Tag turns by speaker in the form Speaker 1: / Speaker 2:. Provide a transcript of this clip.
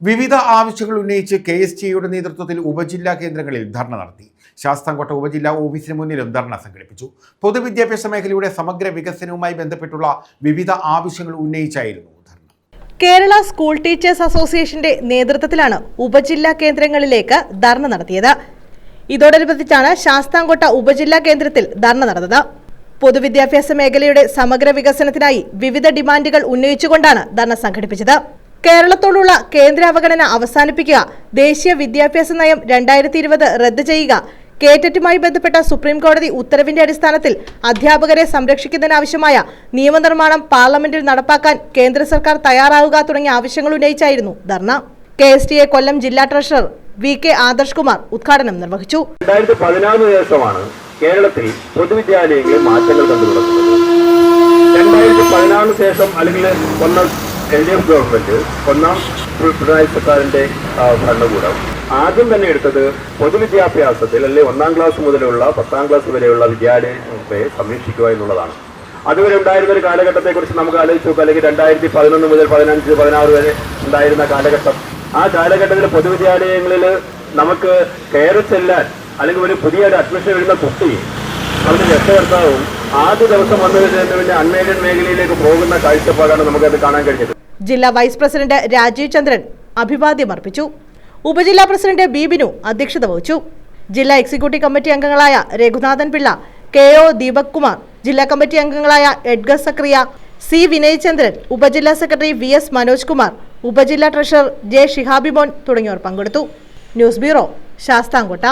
Speaker 1: വിവിധ ആവശ്യങ്ങൾ ഉന്നയിച്ച് കെ എസ് ടിയുടെ നേതൃത്വത്തിൽ ഉപജില്ലാ കേന്ദ്രങ്ങളിൽ ധർണ നടത്തി. ശാസ്താംകോട്ട ഉപജില്ലാ ഓഫീസിന് മുന്നിലും ധർണ സംഘടിപ്പിച്ചു. പൊതുവിദ്യാഭ്യാസ മേഖലയുടെ സമഗ്ര വികസനവുമായി ബന്ധപ്പെട്ടുള്ള വിവിധ ആവശ്യങ്ങൾ ഉന്നയിച്ചായിരുന്നു
Speaker 2: കേരള സ്കൂൾ ടീച്ചേഴ്സ് അസോസിയേഷന്റെ നേതൃത്വത്തിലാണ് ഉപജില്ലാ കേന്ദ്രങ്ങളിലേക്ക് ധർണ നടത്തിയത്. ഇതോടനുബന്ധിച്ചാണ് ശാസ്താംകോട്ട ഉപജില്ലാ കേന്ദ്രത്തിൽ ധർണ നടന്നത്. പൊതുവിദ്യാഭ്യാസ മേഖലയുടെ സമഗ്ര വികസനത്തിനായി വിവിധ ഡിമാൻഡുകൾ ഉന്നയിച്ചുകൊണ്ടാണ് ധർണ സംഘടിപ്പിച്ചത്. കേരളത്തോടുള്ള കേന്ദ്ര അവഗണന അവസാനിപ്പിക്കുക. ദേശീയ വിദ്യാഭ്യാസ നയം രണ്ടായിരത്തി ഇരുപത് റദ്ദ് ചെയ്യുക. കേറ്ററ്റുമായി ബന്ധപ്പെട്ട സുപ്രീം കോടതി ഉത്തരവിന്റെ അടിസ്ഥാനത്തിൽ അധ്യാപകരെ സംരക്ഷിക്കുന്നതിനാവശ്യമായ നിയമനിർമ്മാണം പാർലമെന്റിൽ നടപ്പാക്കാൻ കേന്ദ്ര സർക്കാർ തയ്യാറാവുക തുടങ്ങിയ ആവശ്യങ്ങൾ ഉന്നയിച്ചായിരുന്നു ധർണ. K S T A Kollam ജില്ലാ treasurer V K Adarsh Kumar ഉദ്ഘാടനം നിർവഹിച്ചു.
Speaker 3: കേരളത്തിൽ പൊതുവിദ്യാലയങ്ങളിൽ മാറ്റങ്ങൾ കണ്ടു രണ്ടായിരത്തി പതിനാറിന് ശേഷം അല്ലെങ്കിൽ ഒന്നാം എൽ ഡി എഫ് ഗവൺമെന്റ് ഒന്നാം പിണറായി സർക്കാരിന്റെ ഭരണകൂടം. ആദ്യം തന്നെ എടുത്തത് പൊതുവിദ്യാഭ്യാസത്തിൽ അല്ലെങ്കിൽ ഒന്നാം ക്ലാസ് മുതലുള്ള പത്താം ക്ലാസ് വരെയുള്ള വിദ്യാലയത്തെ സംരക്ഷിക്കുക എന്നുള്ളതാണ്. അതുവരെ ഉണ്ടായിരുന്ന ഒരു കാലഘട്ടത്തെ കുറിച്ച് നമുക്ക് ആലോചിച്ച് നോക്കാം. അല്ലെങ്കിൽ രണ്ടായിരത്തി പതിനൊന്ന് മുതൽ പതിനഞ്ച് പതിനാറ് വരെ ഉണ്ടായിരുന്ന കാലഘട്ടം. ആ കാലഘട്ടത്തിൽ പൊതുവിദ്യാലയങ്ങളിൽ നമുക്ക് കയറി ചെല്ലാൻ അല്ലെങ്കിൽ ഒരു പുതിയ ഒരു അഡ്മിഷൻ വരുന്ന കുട്ടി അവരുടെ രക്ഷകർത്താവും ആദ്യ ദിവസം വന്നതിന് അൺമെയ്ഡഡ് മേഖലയിലേക്ക് പോകുന്ന കാഴ്ചപ്പാടാണ് നമുക്കത് കാണാൻ കഴിഞ്ഞത്.
Speaker 2: ജില്ലാ വൈസ് പ്രസിഡന്റ് രാജീവ് ചന്ദ്രൻ അഭിവാദ്യം അർപ്പിച്ചു. ഉപജില്ലാ പ്രസിഡന്റ് ബി ബിനു അധ്യക്ഷത വഹിച്ചു. ജില്ലാ എക്സിക്യൂട്ടീവ് കമ്മിറ്റി അംഗങ്ങളായ രഘുനാഥൻ പിള്ള കെ ഒ ദീപക് കുമാർ ജില്ലാ കമ്മിറ്റി അംഗങ്ങളായ എഡ്ഗർ സക്രിയ സി വിനയ് ചന്ദ്രൻ ഉപജില്ലാ secretary V S Manoj Kumar ഉപജില്ലാ ട്രഷറർ ജെ ഷിഹാബിമോൻ തുടങ്ങിയവർ പങ്കെടുത്തു. News bureau Sasthamkotta.